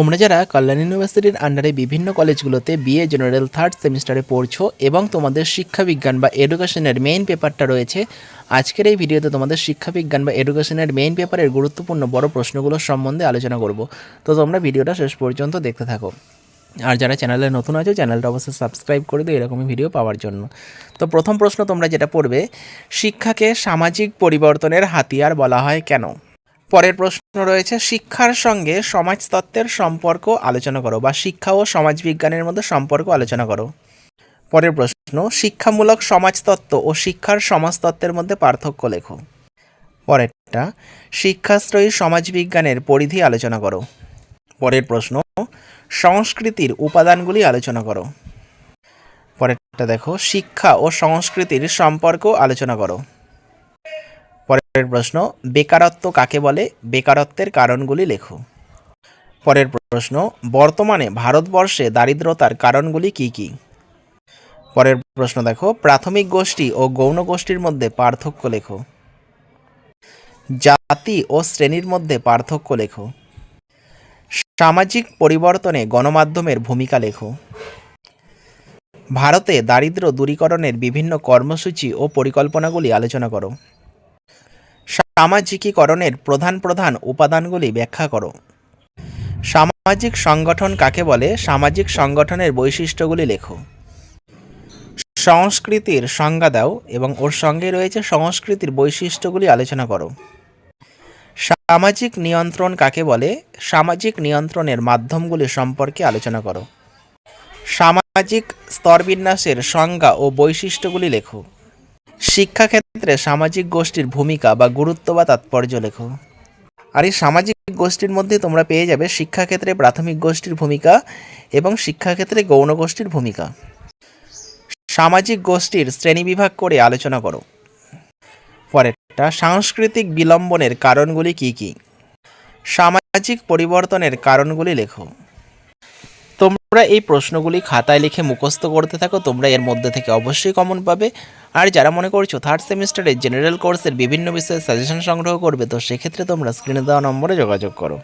তোমরা যারা কল্যাণ ইউনিভার্সিটির আন্ডারে বিভিন্ন কলেজগুলোতে বিএ জেনারেল থার্ড সেমিস্টারে পড়ছো এবং তোমাদের শিক্ষাবিজ্ঞান বা এডুকেশনের মেইন পেপারটা রয়েছে, আজকের এই ভিডিওতে তোমাদের শিক্ষাবিজ্ঞান বা এডুকেশনের মেইন পেপারের গুরুত্বপূর্ণ বড় প্রশ্নগুলো সম্বন্ধে আলোচনা করব। তো তোমরা ভিডিওটা শেষ পর্যন্ত দেখতে থাকো। আর যারা চ্যানেলে নতুন আছো চ্যানেলটা অবশ্যই সাবস্ক্রাইব করে দিও এরকমই ভিডিও পাওয়ার জন্য। তো প্রথম প্রশ্ন তোমরা যেটা পড়বে, শিক্ষাকে সামাজিক পরিবর্তনের হাতিয়ার বলা হয় কেন? পরের প্রশ্ন রয়েছে, শিক্ষার সঙ্গে সমাজতত্ত্বের সম্পর্ক আলোচনা করো বা শিক্ষা ও সমাজবিজ্ঞানের মধ্যে সম্পর্ক আলোচনা করো। পরের প্রশ্ন, শিক্ষামূলক সমাজতত্ত্ব ও শিক্ষার সমাজতত্ত্বের মধ্যে পার্থক্য লেখো। পরেরটা, শিক্ষাশ্রয়ী সমাজবিজ্ঞানের পরিধি আলোচনা করো। পরের প্রশ্ন, সংস্কৃতির উপাদানগুলি আলোচনা করো। পরেরটা দেখো, শিক্ষা ও সংস্কৃতির সম্পর্ক আলোচনা করো। পরের প্রশ্ন, বেকারত্ব কাকে বলে? বেকারত্বের কারণগুলি লেখো। পরের প্রশ্ন, বর্তমানে ভারতবর্ষে দারিদ্রতার কারণগুলি কি কি? পরের প্রশ্ন দেখো, প্রাথমিক গোষ্ঠী ও গৌণ গোষ্ঠীর মধ্যে পার্থক্য লেখো। জাতি ও শ্রেণির মধ্যে পার্থক্য লেখো। সামাজিক পরিবর্তনে গণমাধ্যমের ভূমিকা লেখো। ভারতে দারিদ্র দূরীকরণের বিভিন্ন কর্মসূচি ও পরিকল্পনাগুলি আলোচনা করো। সামাজিকীকরণের প্রধান প্রধান উপাদানগুলি ব্যাখ্যা করো। সামাজিক সংগঠন কাকে বলে? সামাজিক সংগঠনের বৈশিষ্ট্যগুলি লেখো। সংস্কৃতির সংজ্ঞা দাও এবং ওর সঙ্গে রয়েছে সংস্কৃতির বৈশিষ্ট্যগুলি আলোচনা করো। সামাজিক নিয়ন্ত্রণ কাকে বলে? সামাজিক নিয়ন্ত্রণের মাধ্যমগুলি সম্পর্কে আলোচনা করো। সামাজিক স্তরবিন্যাসের সংজ্ঞা ও বৈশিষ্ট্যগুলি লেখো। শিক্ষাক্ষেত্রে সামাজিক গোষ্ঠীর ভূমিকা বা গুরুত্ব বা তাৎপর্য লেখো। আর এই সামাজিক গোষ্ঠীর মধ্যে তোমরা পেয়ে যাবে শিক্ষাক্ষেত্রে প্রাথমিক গোষ্ঠীর ভূমিকা এবং শিক্ষাক্ষেত্রে গৌণ গোষ্ঠীর ভূমিকা। সামাজিক গোষ্ঠীর শ্রেণীবিভাগ করে আলোচনা করো। পরেরটা, সাংস্কৃতিক বিলম্বনের কারণগুলি কি কি? সামাজিক পরিবর্তনের কারণগুলি লেখো। তোমরা এই প্রশ্নগুলি খাতায় লিখে মুখস্থ করতে থাকো, তোমরা এর মধ্যে থেকে অবশ্যই কমন পাবে। আর যারা মনে করছ থার্ড সেমিস্টারে জেনারেল কোর্সের বিভিন্ন বিষয়ে সাজেশন সংগ্রহ করবে, তো সেক্ষেত্রে তোমরা স্ক্রিনে দেওয়া নম্বরে যোগাযোগ করো।